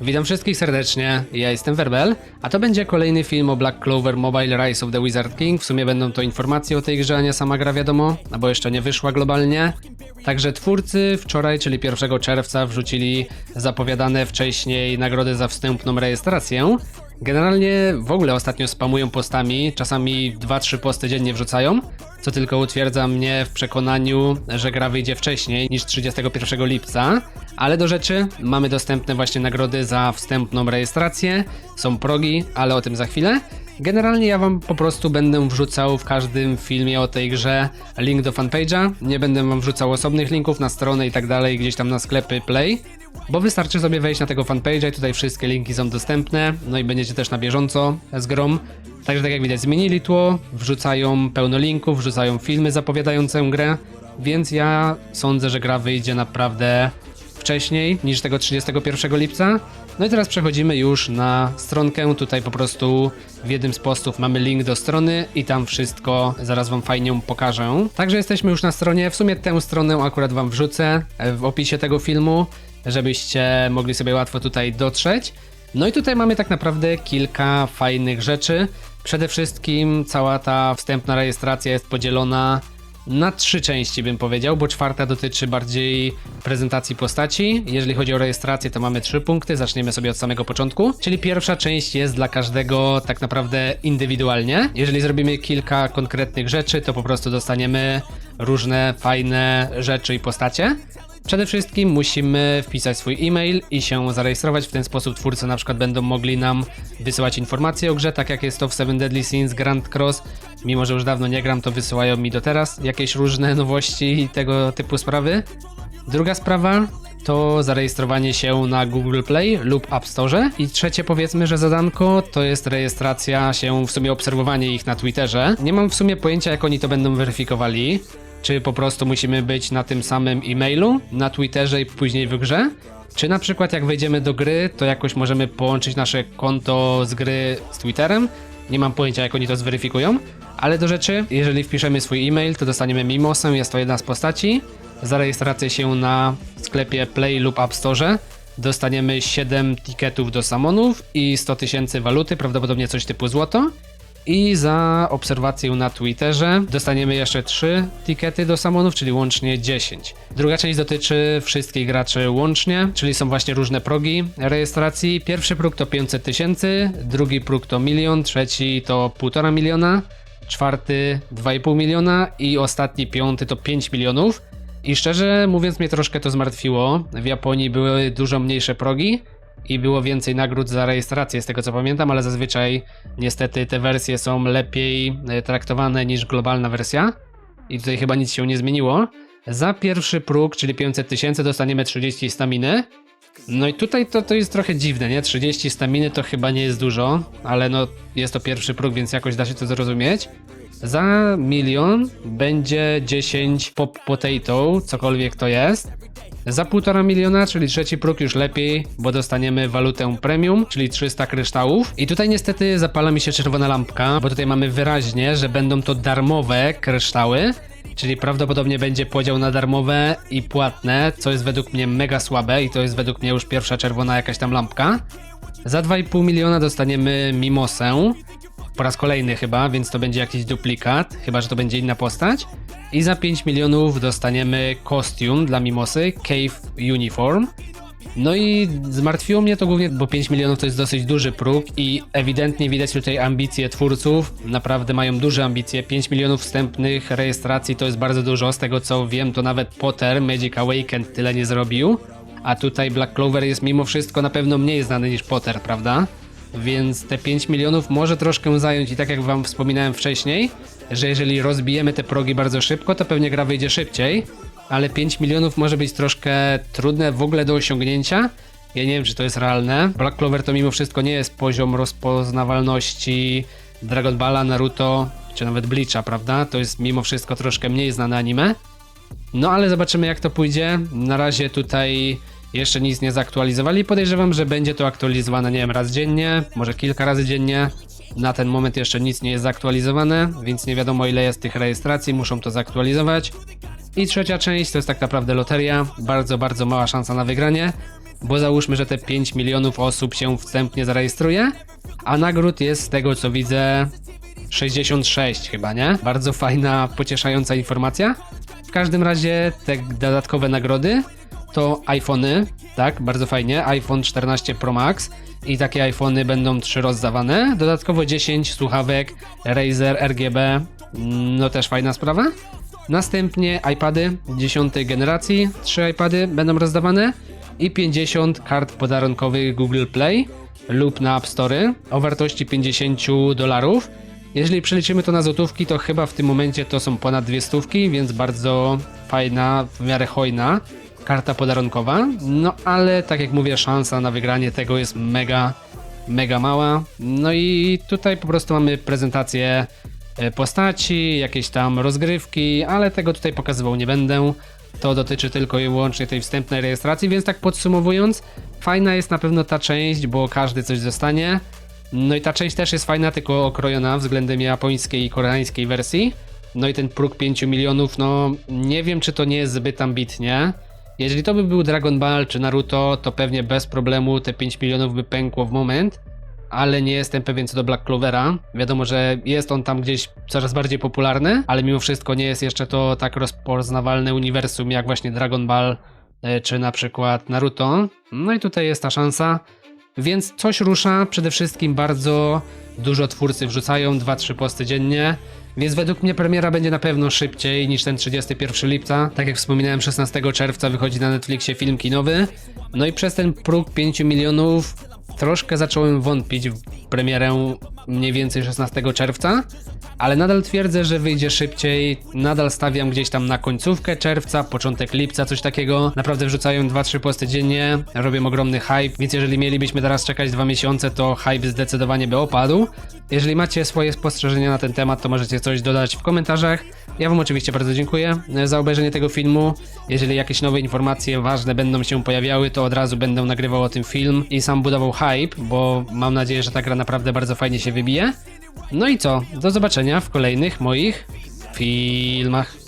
Witam wszystkich serdecznie, ja jestem Werbel, a to będzie kolejny film o Black Clover Mobile Rise of the Wizard King. W sumie będą to informacje o tej grze, a nie sama gra wiadomo, no bo jeszcze nie wyszła globalnie. Także twórcy wczoraj, czyli 1 czerwca, wrzucili zapowiadane wcześniej nagrody za wstępną rejestrację. Generalnie w ogóle ostatnio spamują postami, czasami 2-3 posty dziennie wrzucają, co tylko utwierdza mnie w przekonaniu, że gra wyjdzie wcześniej niż 31 lipca. Ale do rzeczy, mamy dostępne właśnie nagrody za wstępną rejestrację, są progi, ale o tym za chwilę. Generalnie ja wam po prostu będę wrzucał w każdym filmie o tej grze link do fanpage'a, nie będę wam wrzucał osobnych linków na stronę i tak dalej, gdzieś tam na sklepy Play, bo wystarczy sobie wejść na tego fanpage'a i tutaj wszystkie linki są dostępne, no i będziecie też na bieżąco z grą. Także tak jak widać zmienili tło, wrzucają pełno linków, wrzucają filmy zapowiadające grę, więc ja sądzę, że gra wyjdzie naprawdę wcześniej niż tego 31 lipca. No i teraz przechodzimy już na stronkę. Tutaj po prostu w jednym z postów mamy link do strony i tam wszystko zaraz wam fajnie pokażę. Także jesteśmy już na stronie. W sumie tę stronę akurat wam wrzucę w opisie tego filmu, żebyście mogli sobie łatwo tutaj dotrzeć. No i tutaj mamy tak naprawdę kilka fajnych rzeczy. Przede wszystkim cała ta wstępna rejestracja jest podzielona na trzy części bym powiedział, bo czwarta dotyczy bardziej prezentacji postaci. Jeżeli chodzi o rejestrację, to mamy trzy punkty, zaczniemy sobie od samego początku. Czyli pierwsza część jest dla każdego tak naprawdę indywidualnie. Jeżeli zrobimy kilka konkretnych rzeczy, to po prostu dostaniemy różne fajne rzeczy i postacie. Przede wszystkim musimy wpisać swój e-mail i się zarejestrować. W ten sposób twórcy na przykład będą mogli nam wysyłać informacje o grze, tak jak jest to w Seven Deadly Sins Grand Cross. Mimo, że już dawno nie gram, to wysyłają mi do teraz jakieś różne nowości i tego typu sprawy. Druga sprawa to zarejestrowanie się na Google Play lub App Store. I trzecie powiedzmy, że zadanko to jest rejestracja się, w sumie obserwowanie ich na Twitterze. Nie mam w sumie pojęcia jak oni to będą weryfikowali. Czy po prostu musimy być na tym samym e-mailu, na Twitterze i później w grze? Czy na przykład jak wejdziemy do gry, to jakoś możemy połączyć nasze konto z gry z Twitterem? Nie mam pojęcia jak oni to zweryfikują, ale do rzeczy, jeżeli wpiszemy swój e-mail, to dostaniemy Mimosę, jest to jedna z postaci. Za rejestrację się na sklepie Play lub App Store dostaniemy 7 tiketów do samonów i 100 tysięcy waluty, prawdopodobnie coś typu złoto. I za obserwację na Twitterze dostaniemy jeszcze 3 tikety do samonów, czyli łącznie 10. Druga część dotyczy wszystkich graczy łącznie, czyli są właśnie różne progi rejestracji. Pierwszy próg to 500 tysięcy, drugi próg to milion, trzeci to 1,5 miliona, czwarty 2,5 miliona i ostatni piąty to 5 milionów. I szczerze mówiąc mnie troszkę to zmartwiło. W Japonii były dużo mniejsze progi, i było więcej nagród za rejestrację, z tego co pamiętam, ale zazwyczaj niestety te wersje są lepiej e, traktowane niż globalna wersja. I tutaj chyba nic się nie zmieniło. Za pierwszy próg, czyli 500 tysięcy, dostaniemy 30 staminy. No i tutaj to, to jest trochę dziwne, nie? 30 staminy to chyba nie jest dużo, ale no jest to pierwszy próg, więc jakoś da się to zrozumieć. Za milion będzie 10 pop potato, cokolwiek to jest. Za 1,5 miliona, czyli trzeci próg już lepiej, bo dostaniemy walutę premium, czyli 300 kryształów. I tutaj niestety zapala mi się czerwona lampka, bo tutaj mamy wyraźnie, że będą to darmowe kryształy. Czyli prawdopodobnie będzie podział na darmowe i płatne, co jest według mnie mega słabe i to jest według mnie już pierwsza czerwona jakaś tam lampka. Za 2,5 miliona dostaniemy Mimosę, po raz kolejny chyba, więc to będzie jakiś duplikat, chyba że to będzie inna postać. I za 5 milionów dostaniemy kostium dla Mimosy, Cave Uniform. No i zmartwiło mnie to głównie, bo 5 milionów to jest dosyć duży próg i ewidentnie widać tutaj ambicje twórców. Naprawdę mają duże ambicje. 5 milionów wstępnych rejestracji to jest bardzo dużo. Z tego co wiem, to nawet Potter Magic Awakened tyle nie zrobił. A tutaj Black Clover jest mimo wszystko na pewno mniej znany niż Potter, prawda? Więc te 5 milionów może troszkę zająć i tak jak wam wspominałem wcześniej, że jeżeli rozbijemy te progi bardzo szybko, to pewnie gra wyjdzie szybciej, ale 5 milionów może być troszkę trudne w ogóle do osiągnięcia. Ja nie wiem, czy to jest realne. Black Clover to mimo wszystko nie jest poziom rozpoznawalności Dragon Balla, Naruto, czy nawet Bleacha, prawda? To jest mimo wszystko troszkę mniej znane anime. No ale zobaczymy jak to pójdzie. Na razie tutaj jeszcze nic nie zaktualizowali. Podejrzewam, że będzie to aktualizowane, nie wiem, raz dziennie, może kilka razy dziennie. Na ten moment jeszcze nic nie jest zaktualizowane, więc nie wiadomo ile jest tych rejestracji, muszą to zaktualizować. I trzecia część to jest tak naprawdę loteria. Bardzo, bardzo mała szansa na wygranie, bo załóżmy, że te 5 milionów osób się wstępnie zarejestruje, a nagród jest z tego co widzę 66 chyba, nie? Bardzo fajna, pocieszająca informacja. W każdym razie te dodatkowe nagrody to iPhony, tak, bardzo fajnie, iPhone 14 Pro Max i takie iPhony będą trzy rozdawane. Dodatkowo 10 słuchawek Razer RGB, no też fajna sprawa. Następnie iPady 10 generacji, 3 iPady będą rozdawane i 50 kart podarunkowych Google Play lub na App Store o wartości 50 dolarów. Jeżeli przeliczymy to na złotówki, to chyba w tym momencie to są ponad dwie stówki, więc bardzo fajna, w miarę hojna karta podarunkowa. No ale tak jak mówię, szansa na wygranie tego jest mega, mega mała. No i tutaj po prostu mamy prezentację postaci, jakieś tam rozgrywki, ale tego tutaj pokazywał nie będę. To dotyczy tylko i wyłącznie tej wstępnej rejestracji, więc tak podsumowując, fajna jest na pewno ta część, bo każdy coś dostanie. No i ta część też jest fajna, tylko okrojona względem japońskiej i koreańskiej wersji. No i ten próg 5 milionów, no nie wiem czy to nie jest zbyt ambitnie. Jeżeli to by był Dragon Ball czy Naruto, to pewnie bez problemu te 5 milionów by pękło w moment, ale nie jestem pewien co do Black Clovera. Wiadomo, że jest on tam gdzieś coraz bardziej popularny, ale mimo wszystko nie jest jeszcze to tak rozpoznawalne uniwersum jak właśnie Dragon Ball e, czy na przykład Naruto. No i tutaj jest ta szansa. Więc coś rusza, przede wszystkim bardzo dużo twórcy wrzucają, 2-3 posty dziennie, więc według mnie premiera będzie na pewno szybciej niż ten 31 lipca. Tak jak wspominałem, 16 czerwca wychodzi na Netflixie film kinowy, no i przez ten próg 5 milionów troszkę zacząłem wątpić w premierę mniej więcej 16 czerwca, ale nadal twierdzę, że wyjdzie szybciej. Nadal stawiam gdzieś tam na końcówkę czerwca, początek lipca, coś takiego. Naprawdę wrzucają 2-3 posty dziennie, robią ogromny hype, więc jeżeli mielibyśmy teraz czekać dwa miesiące, to hype zdecydowanie by opadł. Jeżeli macie swoje spostrzeżenia na ten temat, to możecie coś dodać w komentarzach. Ja Wam oczywiście bardzo dziękuję e, za obejrzenie tego filmu. Jeżeli jakieś nowe informacje ważne będą się pojawiały, to od razu będę nagrywał o tym film i sam budował hype, bo mam nadzieję, że ta gra naprawdę bardzo fajnie wybije. No i co? Do zobaczenia w kolejnych moich filmach.